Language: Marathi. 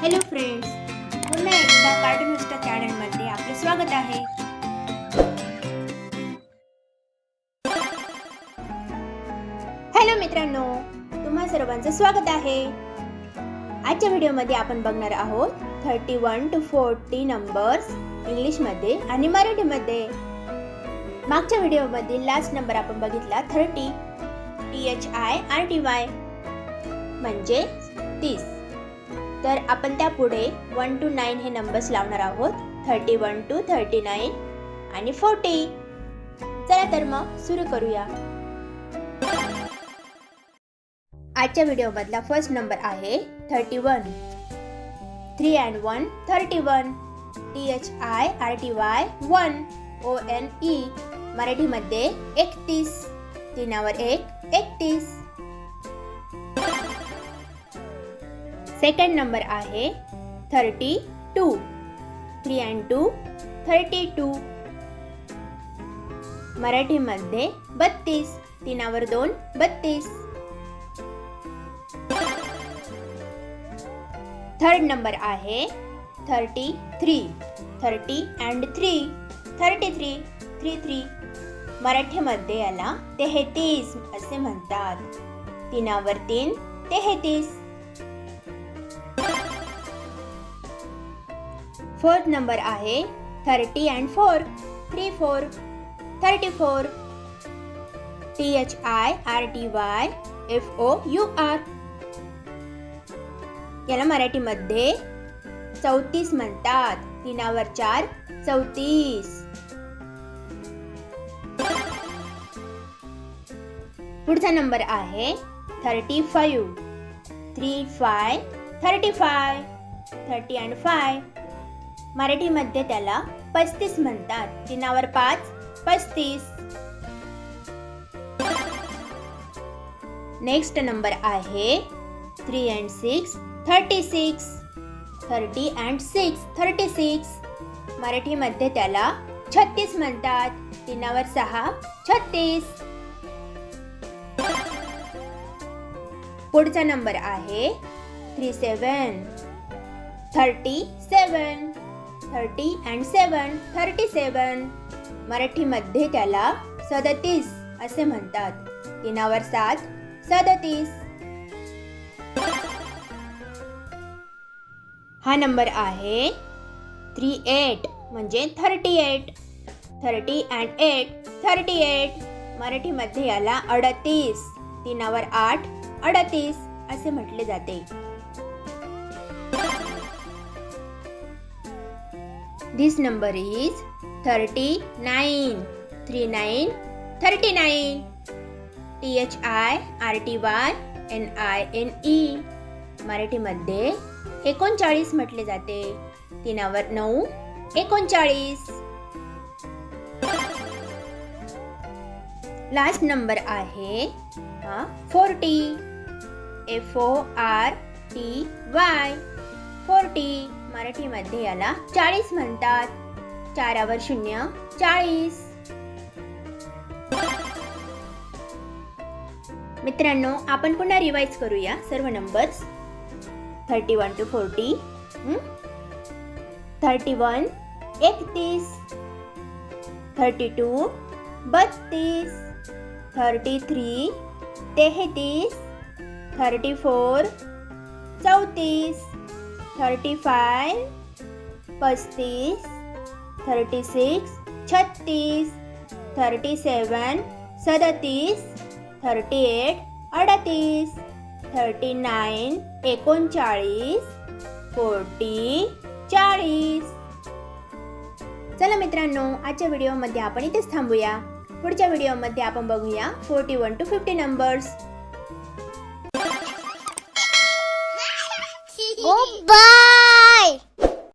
हॅलो फ्रेंड्स पुन्हा एकदा कार्टून मिस्टर चॅनलमध्ये आपले स्वागत आहे. हॅलो मित्रांनो. तुम्हा सर्वांचं स्वागत आहे. आजच्या व्हिडिओमध्ये आपण बघणार आहोत thirty one two forty numbers इंग्लिशमध्ये आणि मराठीमध्ये मागच्या व्हिडिओमध्ये लास्ट नंबर आपण बघितला thirty T H I R T Y म्हणजे तीस. तर आपण त्यापुढे वन टू नाईन हे नंबर्स लावणार आहोत. Thirty one two thirty nine आणि फोर्टी. चला तर मग सुरू करूया. आजच्या व्हिडिओमधला फर्स्ट नंबर आहे thirty one three and one thirty one T H I R T Y one O N E मराठीमध्ये एकतीस. तीनावर एक एकतीस. सेकंड नंबर आहे thirty two. Three and two thirty two. मराठीमध्ये बत्तीस तीनावर दोन बत्तीस. थर्ड नंबर आहे thirty three. Thirty and three thirty three three three. मराठीमध्ये याला तेहतीस असे म्हणतात. तीनावर तीन तेहतीस. फोर्थ नंबर आहे thirty and four. Three four. Thirty four. T H I R T Y F O U R याला मराठीमध्ये चौतीस म्हणतात. तीनावर चार चौतीस. पुढचा नंबर आहे thirty five. Three five thirty five. Thirty and five. मराठीमध्ये त्याला पस्तीस म्हणतात. चिन्हावर पाच पस्तीस. नेक्स्ट नंबर आहे three and six thirty six thirty and six thirty six मराठीमध्ये त्याला छत्तीस म्हणतात. तीनावर सहा छत्तीस. पुढचा नंबर आहे three seven thirty seven thirty and seven thirty seven मराठीमध्ये त्याला सदतीस असे म्हणतात. तीनावर सात सदतीस. हा नंबर आहे थ्री एट म्हणजे thirty eight thirty and eight thirty eight मराठीमध्ये याला अडतीस. तीनावर आठ अडतीस असे म्हटले जाते. This number is thirty nine three nine thirty nine T H I R T Y N I N E मराठीमध्ये एकोणचाळीस म्हटले जाते. तीनावर नऊ एकोणचाळीस. लास्ट नंबर आहे हा forty F O R T Y forty मराठीमध्ये याला चाळीस म्हणतात. चारावर शून्य चाळीस. मित्रांनो आपण पुन्हा रिवाइज करूया. सर्व numbers thirty one two forty thirty one एकतीस. थर्टी टू बत्तीस. थर्टी थ्री तेहतीस. थर्टी फोर चौतीस. थर्टी फाय पस्तीस थर्टी सिक्स छत्तीस थर्टी सेवन सदतीस थर्टी एट अडतीस थर्टी नाईन एकोणचाळीस फोर्टी चाळीस. चला मित्रांनो आजच्या व्हिडिओमध्ये आपण इथेच थांबूया. पुढच्या व्हिडिओमध्ये आपण बघूया forty one two fifty numbers 红包